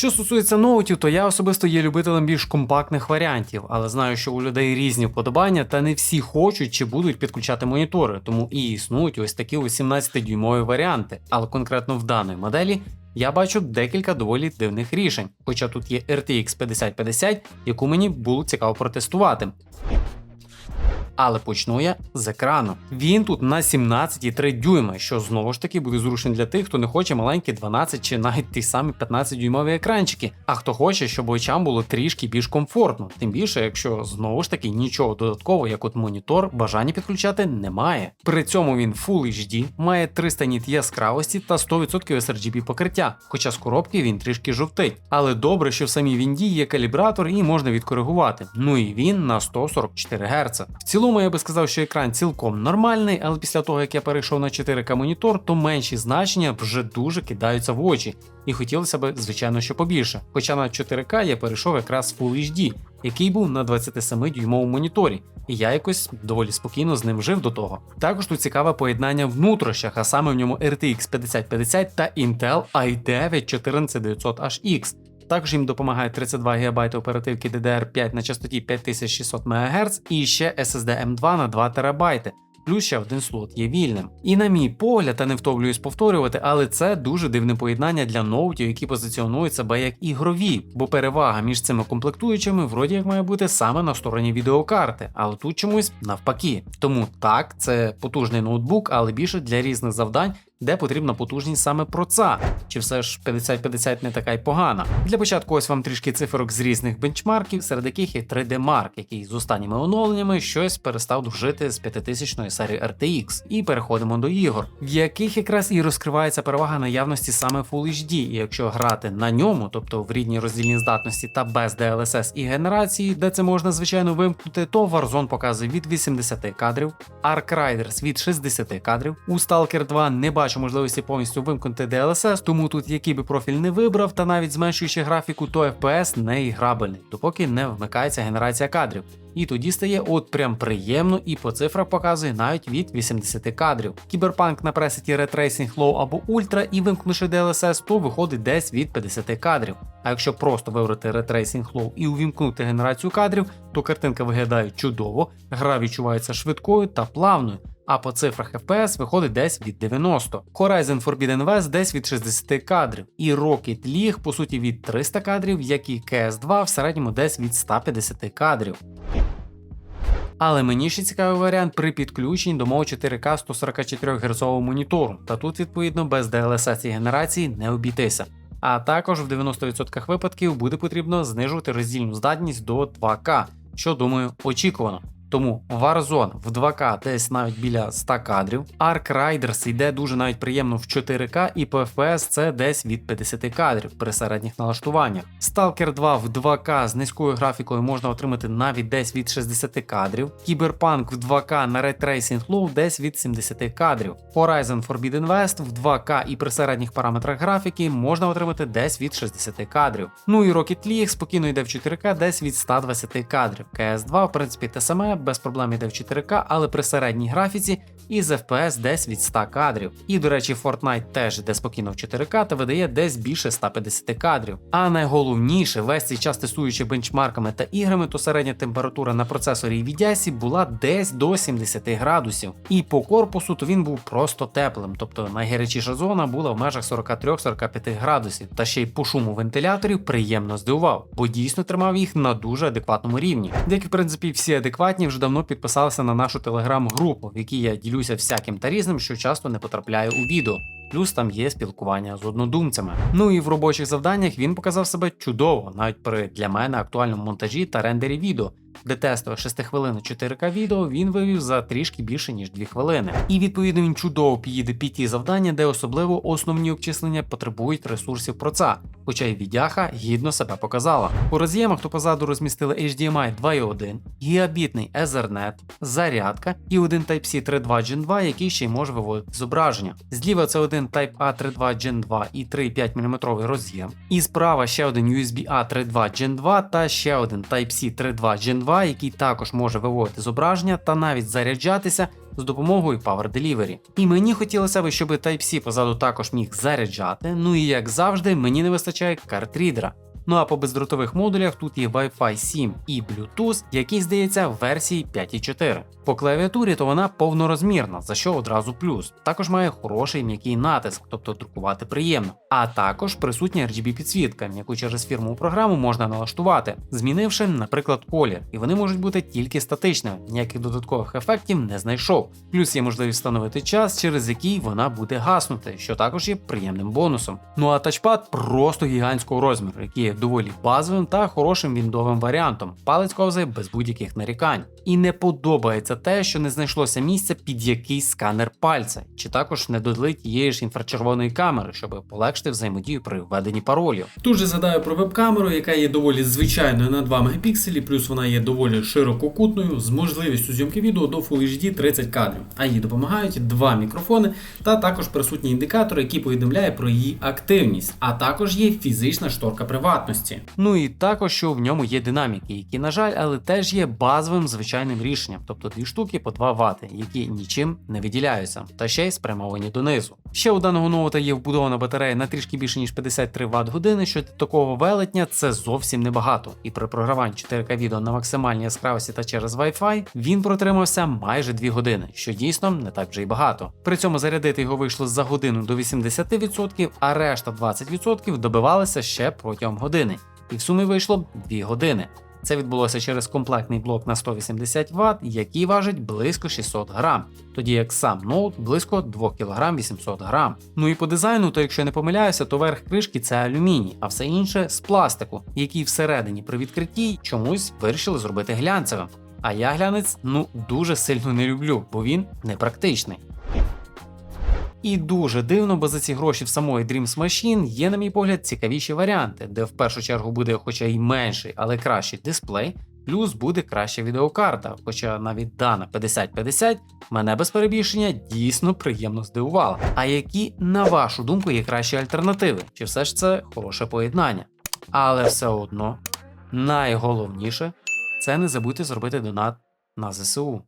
Що стосується ноутів, то я особисто є любителем більш компактних варіантів, але знаю, що у людей різні вподобання, та не всі хочуть чи будуть підключати монітори, тому і існують ось такі 18-дюймові варіанти. Але конкретно в даної моделі я бачу декілька доволі дивних рішень, хоча тут є RTX 5050, яку мені було цікаво протестувати. Але почну я з екрану. Він тут на 17,3 дюйма, що знову ж таки буде зручним для тих, хто не хоче маленькі 12 чи навіть ті самі 15 дюймові екранчики, а хто хоче, щоб очам було трішки більш комфортно. Тим більше, якщо знову ж таки нічого додаткового, як от монітор, бажання підключати немає. При цьому він Full HD, має 300 ніт яскравості та 100% sRGB покриття, хоча з коробки він трішки жовтить. Але добре, що в самій Вінді є калібратор і можна відкоригувати. Ну і він на 144 Гц. В цілому я би сказав, що екран цілком нормальний, але після того як я перейшов на 4К монітор, то менші значення вже дуже кидаються в очі. І хотілося б, звичайно, що побільше. Хоча на 4К я перейшов якраз Full HD, який був на 27-дюймовому моніторі, і я якось доволі спокійно з ним жив до того. Також тут цікаве поєднання внутрішнях, а саме в ньому RTX 5050 та Intel i9 14900HX. Також їм допомагає 32 ГБ оперативки DDR5 на частоті 5600 МГц і ще SSD M2 на 2 ТБ. Плюс ще один слот є вільним. І на мій погляд, та не втомлююсь повторювати, але це дуже дивне поєднання для ноутів, які позиціонують себе як ігрові, бо перевага між цими комплектуючими вроді як має бути саме на стороні відеокарти, але тут чомусь навпаки. Тому так, це потужний ноутбук, але більше для різних завдань, де потрібна потужність саме проца. Чи все ж 5050 не така й погана? Для початку ось вам трішки циферок з різних бенчмарків, серед яких є 3D Mark, який з останніми оновленнями щось перестав дружити з 5000 серії RTX. І переходимо до ігор, в яких якраз і розкривається перевага наявності саме Full HD. І якщо грати на ньому, тобто в рідній роздільній здатності та без DLSS і генерації, де це можна звичайно вимкнути, то Warzone показує від 80 кадрів, Ark Riders від 60 кадрів. У Stalker 2 не бачу бачу можливості повністю вимкнути DLSS, тому тут який би профіль не вибрав, та навіть зменшуючи графіку, то FPS не іграбельний, допоки не вмикається генерація кадрів. І тоді стає от прям приємно і по цифрах показує навіть від 80 кадрів. Кіберпанк на пресеті Ray Tracing Low або Ultra і вимкнувши DLSS, то виходить десь від 50 кадрів. А якщо просто вибрати Ray Tracing Low і увімкнути генерацію кадрів, то картинка виглядає чудово, гра відчувається швидкою та плавною а по цифрах FPS виходить десь від 90. Horizon Forbidden West десь від 60 кадрів, і Rocket League, по суті, від 300 кадрів, як і CS2 в середньому десь від 150 кадрів. Але мені ще цікавий варіант при підключенні до мого 4К 144 Гц монітору, та тут, відповідно, без DLSS і генерації не обійтися. А також в 90% випадків буде потрібно знижувати роздільну здатність до 2К, що думаю очікувано. Тому Warzone в 2К десь навіть біля 100 кадрів. Ark Riders йде дуже навіть приємно в 4К, і FPS це десь від 50 кадрів при середніх налаштуваннях. Stalker 2 в 2К з низькою графікою можна отримати навіть десь від 60 кадрів. Cyberpunk в 2К на Ray Tracing Low десь від 70 кадрів. Horizon Forbidden West в 2К і при середніх параметрах графіки можна отримати десь від 60 кадрів. Ну і Rocket League спокійно йде в 4К десь від 120 кадрів. CS2, в принципі, те саме без проблем йде в 4К, але при середній графіці і з FPS десь від 100 кадрів. І, до речі, Fortnite теж йде спокійно в 4К та видає десь більше 150 кадрів. А найголовніше, весь цей час тестуючи бенчмарками та іграми, то середня температура на процесорі VDASI була десь до 70 градусів. І по корпусу то він був просто теплим, тобто найгарячіша зона була в межах 43-45 градусів. Та ще й по шуму вентиляторів приємно здивував, бо дійсно тримав їх на дуже адекватному рівні. Деякі, в принципі, всі адекватні вже давно підписалися на нашу телеграм-групу, в якій я ділюся всяким та різним, що часто не потрапляє у відео. Плюс там є спілкування з однодумцями. Ну і в робочих завданнях він показав себе чудово, навіть при для мене актуальному монтажі та рендері відео, де тестове 6 хвилин 4К відео він вивів за трішки більше ніж 2 хвилини. І відповідно він чудово підійде під ті завдання, де особливо основні обчислення потребують ресурсів проца, хоча й відяха гідно себе показала. У роз'ємах то позаду розмістили HDMI 2.1, гігабітний Ethernet, зарядка і один Type-C 3.2 Gen 2, який ще й може виводити зображення. Зліва це один Type-A 3.2 Gen 2 і 3,5 мм роз'єм. І справа ще один USB-A 3.2 Gen 2 та ще один Type-C 3.2 Gen 2, який також може виводити зображення та навіть заряджатися з допомогою Power Delivery. І мені хотілося б, щоб Type-C позаду також міг заряджати. Ну і як завжди, мені не вистачає картрідера. Ну а по бездротових модулях тут є Wi-Fi 7 і Bluetooth, який здається в версії 5.4. По клавіатурі то вона повнорозмірна, за що одразу плюс. Також має хороший м'який натиск, тобто друкувати приємно. А також присутня RGB підсвітка, яку через фірмову програму можна налаштувати, змінивши, наприклад, колір, і вони можуть бути тільки статичними, ніяких додаткових ефектів не знайшов. Плюс є можливість встановити час, через який вона буде гаснути, що також є приємним бонусом. Ну а тачпад просто гігантського розміру, який доволі базовим та хорошим віндовим варіантом. Палець ковзає без будь-яких нарікань. І не подобається те, що не знайшлося місця під якийсь сканер пальця, чи також не додали тієї ж інфрачервоної камери, щоб полегшити взаємодію при введенні паролів. Тут же згадаю про веб-камеру, яка є доволі звичайною на 2 мегапікселі, плюс вона є доволі ширококутною з можливістю зйомки відео до Full HD 30 кадрів. А їй допомагають два мікрофони та також присутній індикатор, який повідомляє про її активність, а також є фізична шторка приватності. Ну і також, що в ньому є динаміки, які, на жаль, але теж є базовим звичайним рішенням, тобто дві штуки по 2 Вт, які нічим не виділяються, та ще й спрямовані донизу. Ще у даного ноута є вбудована батарея на трішки більше ніж 53 Вт години, що для такого велетня це зовсім небагато. І при програванні 4К відео на максимальній яскравості та через Wi-Fi він протримався майже 2 години, що дійсно не так вже й багато. При цьому зарядити його вийшло за годину до 80%, а решта 20% добивалися ще протягом години. І в сумі вийшло 2 години. Це відбулося через комплектний блок на 180 Вт, який важить близько 600 грам, тоді як сам ноут близько 2 кг 800 грам. Ну і по дизайну, то якщо я не помиляюся, то верх кришки це алюміній, а все інше з пластику, який всередині при відкритті чомусь вирішили зробити глянцевим. А я глянець ну дуже сильно не люблю, бо він непрактичний. І дуже дивно, бо за ці гроші в самої Dreams Machine є, на мій погляд, цікавіші варіанти, де в першу чергу буде хоча й менший, але кращий дисплей, плюс буде краща відеокарта. Хоча навіть дана 5050 мене без перебільшення дійсно приємно здивувала. А які, на вашу думку, є кращі альтернативи? Чи все ж це хороше поєднання? Але все одно найголовніше це не забудьте зробити донат на ЗСУ.